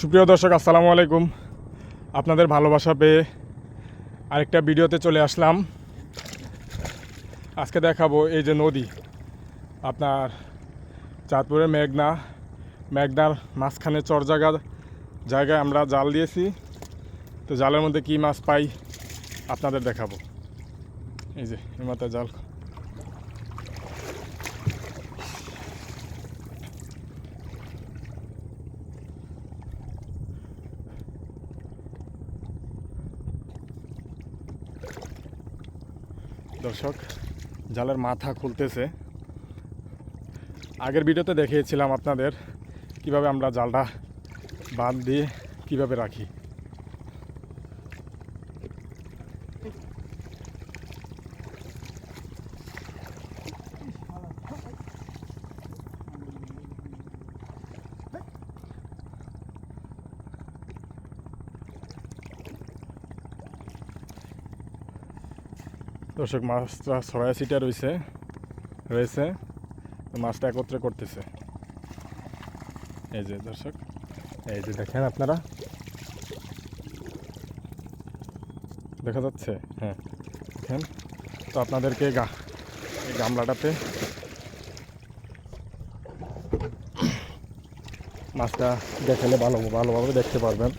সুপ্রিয় দর্শক, আসসালামু আলাইকুম। আপনাদের ভালোবাসা পেয়ে আরেকটা ভিডিওতে চলে আসলাম। আজকে দেখাবো এই যে নদী, আপনার চাঁদপুরের মেঘনা। মেঘনার মাঝখানে চর জায়গা জায়গায় আমরা জাল দিয়েছি। তো জালের মধ্যে কী মাছ পাই আপনাদের দেখাবো। এই যে, এই মাথায় জাল। দর্শক, জালের মাথা খুলতেছে। আগের ভিডিওতে দেখিয়েছিলাম আপনাদের কীভাবে আমরা জালটা বাদ দিয়ে কীভাবে রাখি। দর্শক, মাছটা ছড়াই সিটা রয়েছে রয়েছে মাছটা একত্রে করতেছে। এই যে দর্শক, এই যে দেখেন আপনারা। দেখা যাচ্ছে? হ্যাঁ দেখেন। তো আপনাদেরকে গা, এই গামলাটাতে মাছটা দেখালে ভালো, ভালোভাবে দেখতে পারবেন।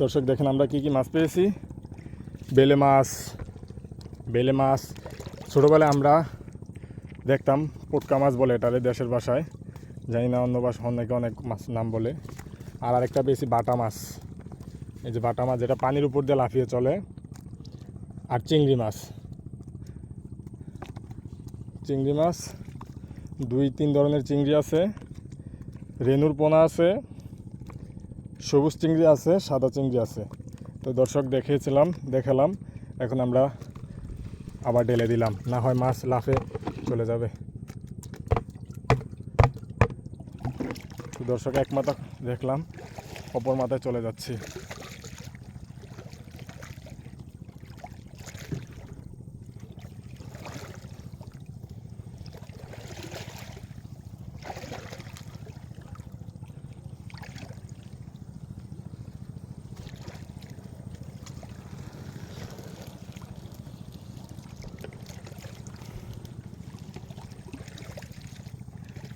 দর্শক, দেখেন আমরা কি কি মাছ পেয়েছি? বেলে মাছ বেলে মাছ। ছোটোবেলায় আমরা দেখতাম পোটকা মাছ বলে এটারে দেশের ভাষায়। জানি না অন্য ভাষা অনেকে অনেক মাছ নাম বলে। আর আরেকটা পেয়েছি বাটা মাছ। এই যে বাটা মাছ যেটা পানির উপর দিয়ে লাফিয়ে চলে। আর চিংড়ি মাছ। চিংড়ি মাছ, দুই তিন ধরনের চিংড়ি আছে। রেনুর পোনা আছে। সবুজ চিংড়ি আছে, সাদা চিংড়ি আছে। তো দর্শক দেখিয়েছিলাম, দেখালাম। এখন আমরা আবার ঢেলে দিলাম। না হয় মাছ লাফে চলে যাবে। দর্শক এক মাথা দেখলাম, অপর মাথায় চলে যাচ্ছি।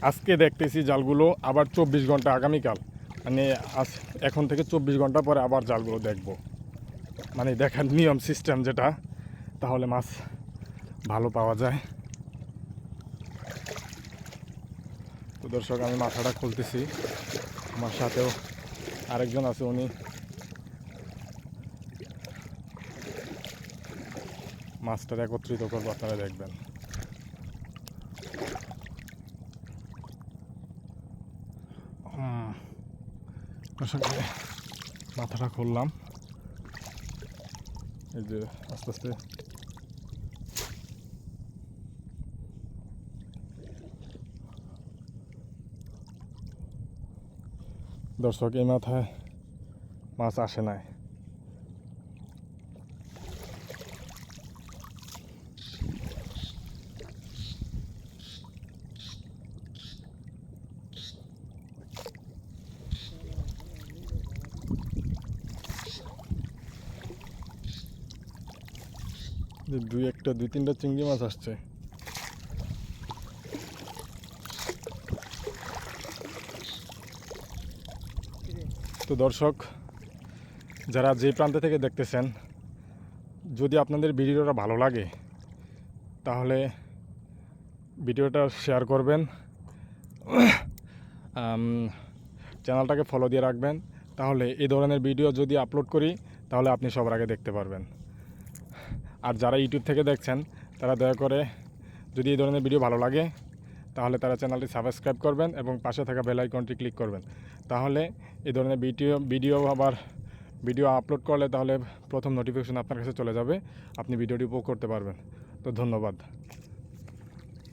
আজকে দেখতেছি জালগুলো আবার চব্বিশ ঘণ্টা আগামীকাল। মানে আজ এখন থেকে চব্বিশ ঘণ্টা পরে আবার জালগুলো দেখব। মানে দেখার নিয়ম সিস্টেম যেটা, তাহলে মাছ ভালো পাওয়া যায়। তো দর্শক, আমি মাথাটা খুলতেছি। আমার সাথেও আরেকজন আছে উনি। মাছটা একত্রিত করব, আপনারা দেখবেন। দর্শক সঙ্গে মাথাটা খুললাম। এই যে আস্তে আস্তে। দর্শক এই মাথায় মাছ আসে নাই। যে দুই একটা, দুই তিনটা চিংড়ি মাছ আসছে। তো দর্শক, যারা যে প্রান্ত থেকে দেখতেছেন, যদি আপনাদের ভিডিওটা ভালো লাগে, তাহলে ভিডিওটা শেয়ার করবেন। চ্যানেলটাকে ফলো দিয়ে রাখবেন। তাহলে এই ধরনের ভিডিও যদি আপলোড করি, তাহলে আপনি সবার আগে দেখতে পারবেন। আর যারা ইউটিউব থেকে দেখছেন, তারা দয়া করে যদি এই ধরনের ভিডিও ভালো লাগে, তাহলে তারা চ্যানেলটি সাবস্ক্রাইব করবেন এবং পাশে থাকা বেল আইকনটি ক্লিক করবেন। তাহলে এই ধরনের ভিডিও ভিডিও আবার ভিডিও আপলোড করলে তাহলে প্রথম নোটিফিকেশন আপনার কাছে চলে যাবে, আপনি ভিডিওটি উপভোগ করতে পারবেন। তো ধন্যবাদ।